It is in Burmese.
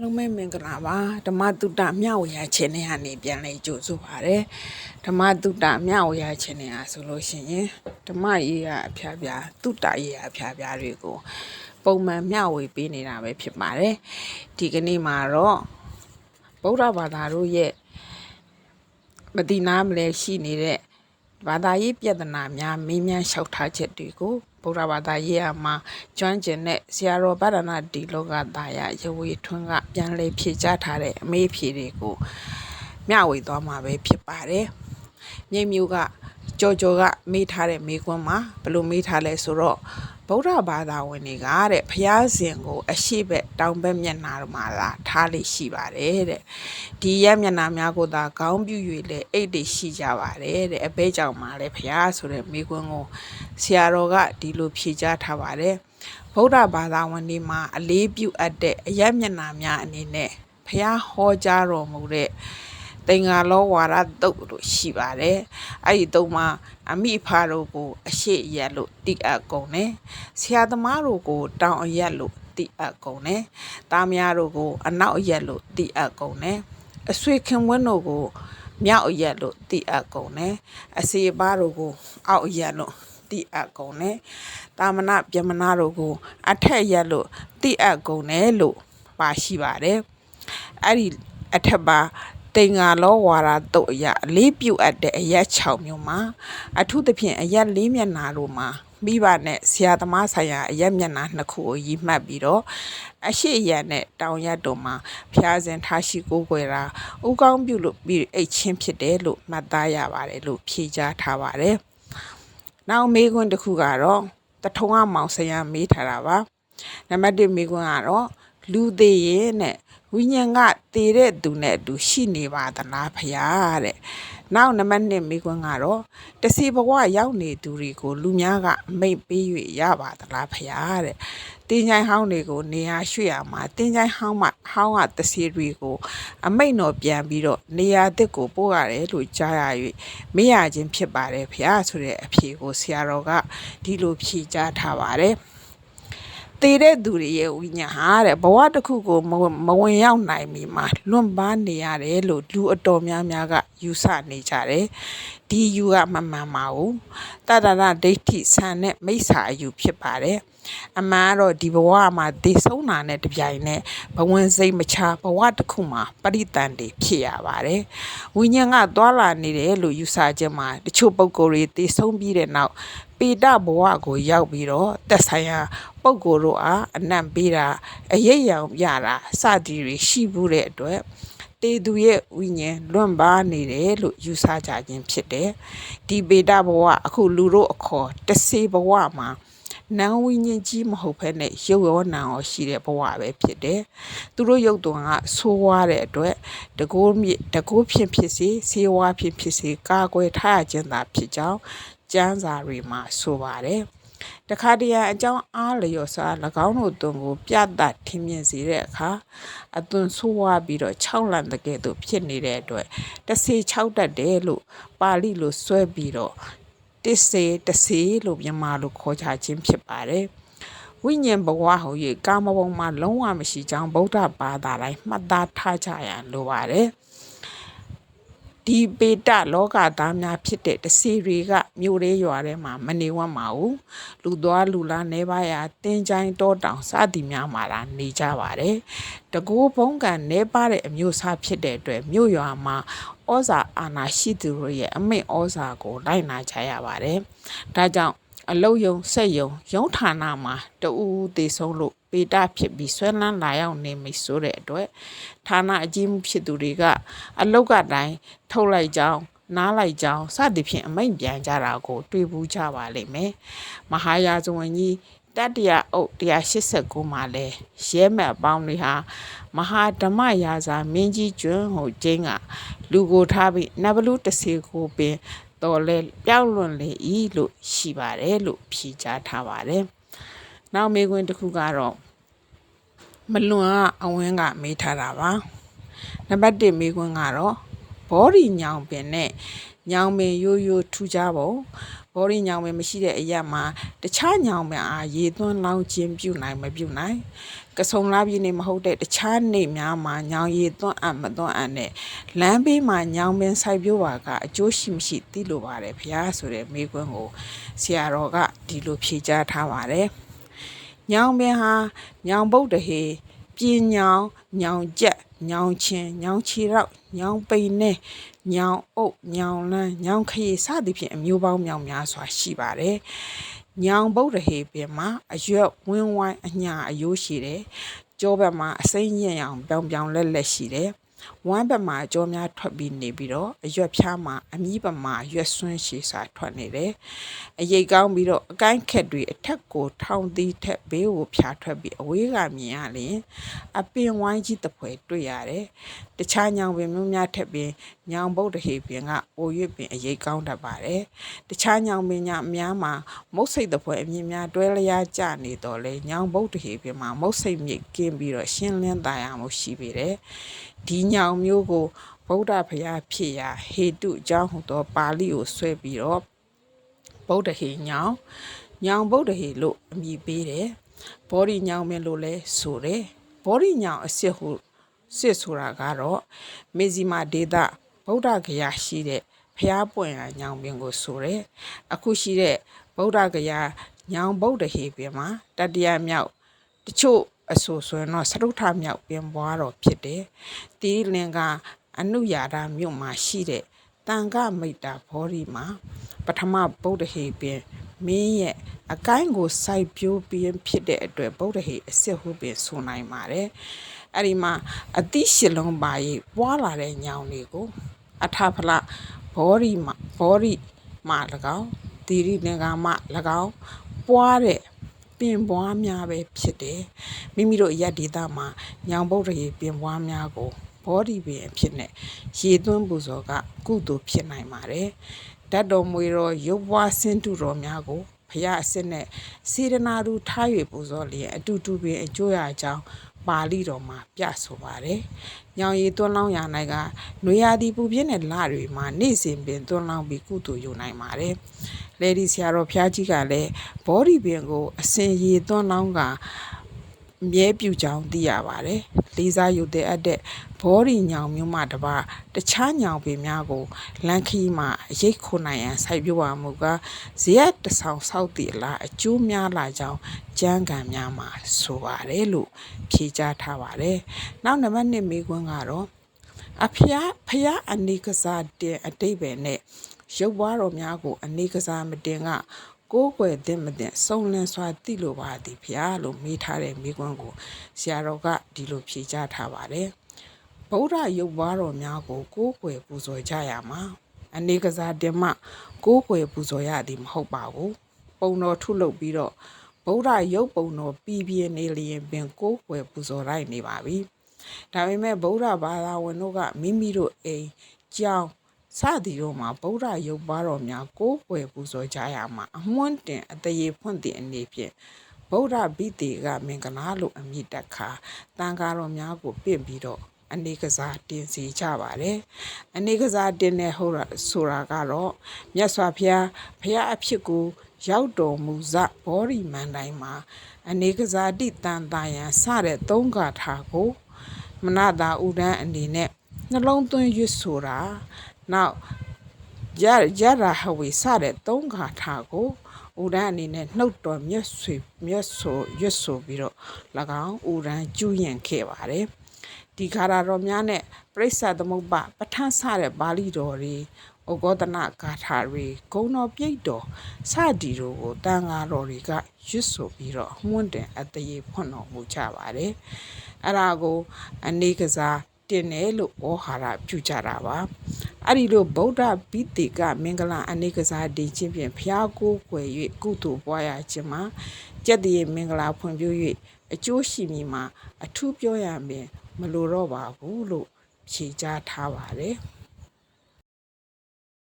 အားလုံးပဲမင်္ဂလာပါဓမ္မတုတ္တမြဝေယခြေနေကနေပြန်လဲကြိုဆိုပါရယ်ဓမ္မတုတ္တမြဝေယခြေနေဟာဆိုလို့ရှိရင်ဓမ္မရေးရအဖျားဖျားတုတ္တရေးရအဖျားဖျားတွေကိုပုံမှန်မျှဝေပေးနေတာပဲဖြစ်ပါတယ်ဒီကနေ့မှာတော့ဗုဒ္ဓဘာသာတို့ရဲ့မတိနာမလဲရှိနေတဲ့ဘာသာရေးပြဿနာများမေးမြန်းလျှောက်ထားချက်တွေကို ဗုဒ္ဓဘာသာရေးအမှာကျွမ်းကျင်တဲ့ဆရာတော်ဗဒ္ဒနာတီလောကတာယရဝေထွန်းကပြန်လည်ဖြေကြားထားတဲ့အမေးဖြေတွေကိုမျှဝေသွားမှာပဲဖြစ်ပါတယ်။မြိတ်မျိုးက ကြော်ကြော်ကမေးထားတဲ့မေးခွန်းမှာဘယ်လိုမေးထားလဲဆိုတော့ဗုဒ္ဓဘာသာဝင်တွေကတဲ့ဘုရားရှင်ကို အရှိဘက်တောင်ဘက်မျက်နှာမှာလာထားလိရှိပါတယ်တဲ့ဒီရက်မျက်နှာများကိုသာခေါင်းပြူ၍လေအိတ်တွေရှိကြပါတယ်တဲ့အဘဲကြောင့်မှလည်းဘုရားဆိုတဲ့မိကွန်းကိုဆရာတော်ကဒီလိုဖြေကြားထားပါတယ်ဗုဒ္ဓဘာသာဝင်တွေမှာအလေးပြုအပ်တဲ့အရက်မျက်နှာများအနေနဲ့ဘုရားဟောကြားတော်မူတဲ့ တင်္ဂါလောဝါရတုတ်လို့ရှိပါတယ်အဲ့ဒီတုတ်မှာအမိဖာတို့ကို အရှိရက်လို့တိအပ်ကုန်တယ်ဆရာသမားတို့ကို တောင်အရက်လို့တိအပ်ကုန်တယ်တားမယားတို့ကို အနောက်အရက်လို့တိအပ်ကုန်တယ်အဆွေခင်ဝင်းတို့ကိုမြောက်အရက်လို့တိအပ်ကုန်တယ်အစီပါတို့ကို အောက်အရက်လို့တိအပ်ကုန်တယ်တာမဏပြမနာတို့ကို အထက်ရက်လို့တိအပ်ကုန်တယ်လို့ပါရှိပါတယ်အဲ့ဒီအထက်ပါ တိန်ငါလောဝါရာတုတ်အရာအလေးပြုတ်အပ်တဲ့အရက်6မျိုးမှာအထူးသဖြင့်အရက်၄မျက်နှာတို့မှာမိဘနဲ့ဆရာသမားဆိုင်ရာအရက်မျက်နှာနှစ်ခုကိုရည်မှတ်ပြီးတော့အရှိရနဲ့တောင်ရက်တို့မှာဖျားစဉ်ထားရှိကိုကိုွယ်တာဥကောင်းပြုလို့ပြီးအိတ်ချင်းဖြစ်တယ်လို့မှတ်သားရပါတယ်လို့ဖြေကြားထားပါတယ်။နောက်မေးခွန်းတစ်ခုကတော့တထုံးအမောင်ဆရာမေးထားတာပါ။နံပါတ်1မေးခွန်းကတော့လူသေးရဲ့နဲ့ ဝိညာဉ်ကတည်တဲ့သူနဲ့အတူရှိနေပါသလားဖရာတဲ့နောက်နံပါတ်1မိကွန်းကတော့တစီဘဝရောက်နေသူတွေကိုလူများကအမိတ်ပေး၍ရပါသလားဖရာတဲ့တင်းချိုင်းဟောင်းတွေကိုနေရာရွှေ့ရမှာတင်းချိုင်းဟောင်းမှဟောင်းကတစီတွေကိုအမိတ်တော်ပြန်ပြီးတော့နေရာတစ်ကိုပို့ရတယ်လို့ကြားရ၍မေးရခြင်းဖြစ်ပါတယ်ဖရာဆိုတဲ့အဖြေကိုဆရာတော်ကဒီလိုဖြေကြားထားပါတယ် တည်တဲ့သူတွေရဲ့ဝိညာဉ်ဟာတဲ့ဘဝတစ်ခုကိုမဝင်ရောက်နိုင်မီမှာလွန်ပါနေရတယ်လို့လူအတော်များများကယူဆနေကြတယ်ဒီယူကမမှန်ပါဘူးတတရဒိဋ္ဌိဆန်တဲ့မိစ္ဆာအယူဖြစ်ပါတယ်အမှန်တော့ဒီဘဝမှာသိဆုံးတာနဲ့တပြိုင်နက်ဘဝင်စိတ်မချဘဝတစ်ခုမှာပရိတန်တွေဖြစ်ရပါတယ်ဝိညာဉ်ကသွာလာနေတယ်လို့ယူဆခြင်းမှာတချို့ပုံကိုယ်တွေသိဆုံးပြီးတဲ့နောက်ပေတဘဝကိုရောက်ပြီးတော့သက်ဆိုင်ရာ ပုံကိုယ်တို့အားအနံ့ပေးတာအရေးရောင်ပြတာစသည်တွေရှိဘူးတဲ့အတွက်တေသူရဲ့ဝိညာဉ်လွန့်ပါနေတယ်လို့ယူဆကြခြင်းဖြစ်တယ်ဒီပေတဘဝအခုလူတို့အခေါ်တစေဘဝမှာနံဝိညာဉ်ကြီးမဟုတ်ဘဲနဲ့ရုပ်ရောနာရောရှိတဲ့ဘဝပဲဖြစ်တယ်။သူတို့ရုပ်သွန်ကဆိုးဝါးတဲ့အတွက်တကိုးမြတကိုးဖြစ်ဖြစ်စေဆေးဝါးဖြစ်ဖြစ်စေကာကွယ်ထားခြင်းသာဖြစ်ကြောင်းကျမ်းစာတွေမှာဆိုပါတယ်။ တခါတရံအကြောင်းအားလျော်စွာ၎င်းတို့သွန်ကို ပြသထင်မြင်စေတဲ့အခါအသွင်ဆိုးဝါးပြီးတော့၆လန်တကယ်သို့ဖြစ်နေတဲ့အတွက်တစေ၆တတ်တယ်လို့ပါဠိလိုဆွဲပြီးတော့တစ္ဆေတစေလို့မြန်မာလိုခေါ်ကြခြင်းဖြစ်ပါတယ်ဝိညာဉ်ဘဝဟူ၍ကာမဘုံမှာလုံးဝမရှိကြောင်းဗုဒ္ဓဘာသာတိုင်းမှတ်သားထားကြရန်လိုပါတယ် ဒီပေတလောကသားများဖြစ်တဲ့တစီတွေကမြို့ရဲရွာထဲမှာမနေဝတ်ပါဘူးလူသွားလူလာနေပါရတင်းချိုင်းတောတောင်စသည်များမှာလာနေကြပါတယ်တကိုးဘုံကံနေပါတဲ့အမျိုးအစားဖြစ်တဲ့အတွက်မြို့ရွာမှာဩဇာအာဏာရှိသူတို့ရဲ့အမိန့်ဩဇာကိုလိုက်နာကြရပါတယ်ဒါကြောင့် အလုတ်ယုံဆက်ယုံရုံးဌာနမှာတူဦးတည်ဆုံးလို့ပေတဖြစ်ပြီးဆွဲလန်းလာရောက်နေမိဆိုတဲ့အတွက်ဌာနအကြီးမှုဖြစ်သူတွေကအလုတ်ကတိုင်းထုတ်လိုက်ကြောင်းနားလိုက်ကြောင်းစသည်ဖြင့်အမိန့်ပြန်ကြတာကို တွေ့ဘူးကြပါလိမ့်မယ်မဟာယာဇဝင်ကြီးတတ္တရာအုပ်189မှာလဲရဲမဲ့အပေါင်းတွေဟာမဟာဓမ္မရာဇာမင်းကြီးကျွန်းဟိုကျင်းကလူကိုထားပြီးနဗလူတစီကိုပင် တော်လဲပြောင်းလွန်လေဤလို့ရှိပါတယ်လို့ဖြေကြားထားပါတယ်။နောက်မေးခွန်းတစ်ခုကတော့မလွန်ကအဝင်းကမေးထားတာပါ။နံပါတ်1မေးခွန်းကတော့ ဘောရီညောင်ပင်နဲ့ညောင်ပင်ရိုးရိုးထူကြပုံဘောရီညောင်ပင်မရှိတဲ့အရက်မှာတခြားညောင်ပင်အားရေသွန်းလောင်းခြင်းပြုနိုင်မပြုနိုင်ကဆုံလာပြည်နေမဟုတ်တဲ့တခြားနေများမှာညောင်ရည်သွန်းအပ်မသွန်းအပ်နဲ့လမ်းဘေးမှာညောင်ပင်စိုက်ပျိုးပါကအကျိုးရှိမရှိသိလိုပါတယ်ဖျားဆိုတဲ့မိကွန်းကိုဆရာတော်ကဒီလိုဖြေကြားထားပါတယ်ညောင်ပင်ဟာညောင်ဗုဒ္ဓဟေပြင်းညောင်ညောင်ကြက် ညောင်ချင်းညောင်ချီရောက်ညောင်ပိန်နဲ့ညောင်အုပ်ညောင်လန်းညောင်ခရီစသည်ဖြင့်အမျိုးပေါင်းမြောင်များစွာရှိပါတယ်ညောင်ဗုဒ္ဓဟေပင်မှာအရွက်ဝင်းဝိုင်းအညာအယိုးရှိတယ်ကြောဘက်မှာအစိမ့်ညံ့အောင်ပြောင်ပြောင်လက်လက်ရှိတယ် ဝမ်းဘက်မှာအကြောများထွက်ပြီးနေပြီးတော့အရွက်ဖြားမှာအမြီးဘက်မှာရွက်ဆွန်းရှည်စာထွက်နေတယ်။အရိပ်ကောင်းပြီးတော့အကိုင်းခက်တွေအထက်ကိုထောင်သီးထက်ဘေးကိုဖြားထွက်ပြီးအဝေးကမြင်ရလျင်အပင်ဝိုင်းကြီးတစ်ဖွဲတွေ့ရတယ်။တခြားညောင်ပင်မျိုးများထက်ပင်ညောင်ပုတ်တဟေပင်ကအိုရွက်ပင်အရိပ်ကောင်းတတ်ပါတယ်။တခြားညောင်ပင်များအများမှာမုတ်စိတ်တစ်ဖွဲအမြင်များတွဲလျားကြနေတော့လေညောင်ပုတ်တဟေပင်မှာမုတ်စိတ်မြိတ်ကင်းပြီးတော့ရှင်းလင်းသားရမှုရှိပေတယ်။ဒီညောင်မျိုးကိုဗုဒ္ဓဘုရားဖြစ်ရာဟေတုအကြောင်းဟူသောပါဠိကိုဆွဲပြီးတော့ဗုဒ္ဓဟေညောင်ညောင်ဗုဒ္ဓဟေလို့အမည်ပေးတယ်ဘောဓိညောင်မင်းလို့လဲဆိုတယ်ဘောဓိညောင်အစစ်ဟုစစ်ဆိုတာကတော့မေဇီမာဒေတာဗုဒ္ဓဂယာရှိတဲ့ဖျားပွင့်ရာညောင်ပင်ကိုဆိုတယ်အခုရှိတဲ့ဗုဒ္ဓဂယာညောင်ဗုဒ္ဓဟေပင်မှာတတိယမြောက်တချို့ အဆိုဆိုရင်တော့စရုထမြောက်ပြင်ပွားတော်ဖြစ်တယ်။တီလင်ကအနုယာဒမြို့မှာရှိတဲ့တန်ခမိတ်တာဘောရီမှာပထမဗုဒ္ဓဟေပင်မင်းရဲ့အကိုင်းကိုစိုက်ပျိုးပြီးဖြစ်တဲ့အတွက်ဗုဒ္ဓဟေအစစ်ဟုပင်ဆိုနိုင်ပါတယ်။အဲ့ဒီမှာအတိရှလုံးပါရေးပွားလာတဲ့ညောင်တွေကိုအထဖလဘောရီမှာဘောရီမှာ၎င်းတီရိလင်္ကာမ၎င်းပွားတဲ့ ပင်ပွားများပဲဖြစ်တယ်မိမိတို့ရက်ဒေသမှာညောင်ပုတ်ရေပင်ပွားများကိုဘောဒီပင်အဖြစ်နဲ့ရေသွင်းပူဇော်ကကုသိုလ်ဖြစ်နိုင်ပါတယ်ဓာတ်တော်မွေတော်ရုပ်ပွားဆင်းတုတော်များကိုဖရာအစစ်နဲ့စေရနာသူထား၍ပူဇော်လျက်အတူတူပင်အကျိုးရကြောင်းပါဠိတော်မှာပြဆိုပါတယ်။ညောင်ရည်သွန်းလောင်းရာ၌ကနွေရာသီပူပြင်းတဲ့လတွေမှာနေ့စဉ်ပင်သွန်းလောင်းပြီးကုသိုလ်ယူနိုင်ပါတယ်။ လေဒီဆရာတော်ဖျားကြီးကလည်းဘောဒီပင်ကိုအစဉ်ရည်သွန်းလောင်းကမြဲပြူကြောင်းသိရပါတယ်။လေးစားယူတဲ့အပ်တဲ့ဘောဒီညောင်မျိုးမှတပါတခြားညောင်ပင်များကိုလန်ခီမှာရိတ်ခုနိုင်ရန်စိုက်ပြပါမူကဇေယတဆောင်ဆောက်တည်လားအကျိုးများလာကြောင်းကြမ်းကံများမှာဆိုပါတယ်လို့ဖြေကြားထားပါတယ်။နောက်နံပါတ်1မိကွန်းကတော့အဖျားဖျားအနေကစားတင်အတိတ်ပဲနဲ့ ရုပ်ဘွားတော်များကိုအနေကစားမတင်ကကိုးကွယ်တဲ့မတဲ့စုံလင်စွာသိလိုပါသည်ဖျားလို့မေးထားတဲ့မိကွန်းကိုဆရာတော်ကဒီလိုဖြေကြားထားပါတယ်ဗုဒ္ဓရုပ်ဘွားတော်များကိုကိုးကွယ်ပူဇော်ကြရမှာအနေကစားတင်မှကိုးကွယ်ပူဇော်ရသည်မဟုတ်ပါဘူးပုံတော်ထုလုပ်ပြီးတော့ဗုဒ္ဓရုပ်ပုံတော်ပြည်ပြင်းနေလျင်ပင်ကိုးကွယ်ပူဇော်လိုက်နေပါပြီဒါပေမဲ့ဗုဒ္ဓဘာသာဝင်တို့ကမိမိတို့အိမ်ကြောင်း စသည်တို့မှာဗုဒ္ဓရုပ်ပါတော်များကိုးကွယ်ပူဇော်ကြရမှာအမွှန်းတင်အတရေဖွင့်သည့်အနေဖြင့်ဗုဒ္ဓဗိတေကမင်္ဂလာလို့အမည်တက်ခါတန်ဃာတော်များကိုပြင့်ပြီးတော့အနေကစားတင်စီကြပါတယ်အနေကစားတင်တဲ့ဟုတ်ဆိုတာကတော့မြတ်စွာဘုရားဘုရားအဖြစ်ကိုရောက်တော်မူဇဘောရီမန်တိုင်းမှာအနေကစားတိတန်တာယံစတဲ့သုံးဂါထာကို မနတာဥဒန်းအနေနဲ့နှလုံးသွင်းရွတ်ဆိုတာ နောက်ရရရာဟဝေစတဲ့သုံးခါထာကိုဥဒန်းအနေနဲ့နှုတ်တော်မြတ်ဆွေမြတ်ဆိုရွတ်ဆိုပြီးတော့၎င်းဥဒန်းကျူးယံခဲ့ပါတယ်ဒီခါရတော်များနဲ့ပြိဿသမုပ္ပပဋ္ဌာန်းစတဲ့ပါဠိတော်တွေဩဂေါတနာဂါထာတွေဂုံတော်ပြိတ်တော်စသည်တို့ကိုတန်ဃာတော်တွေကရွတ်ဆိုပြီးတော့အမွှန်းတင်အတရေဖွင့်တော်မူကြပါတယ်အဲ့ဒါကိုအနေကစား တင်တယ်လို့ဩဟာရပြုကြတာပါအဲ့ဒီလိုဗုဒ္ဓဘိတိကမင်္ဂလာအနေကစားတည်ခြင်းဖြင့်ဖျားကိုးကွယ်၍ကုသိုလ်ပွားရခြင်းမှာကြက်တည်းမင်္ဂလာဖွင့်ပြ၍အကျိုးရှိမည်မှာအထူးပြောရမယ်မလိုတော့ပါဘူးလို့ဖြေကြားထားပါတယ်။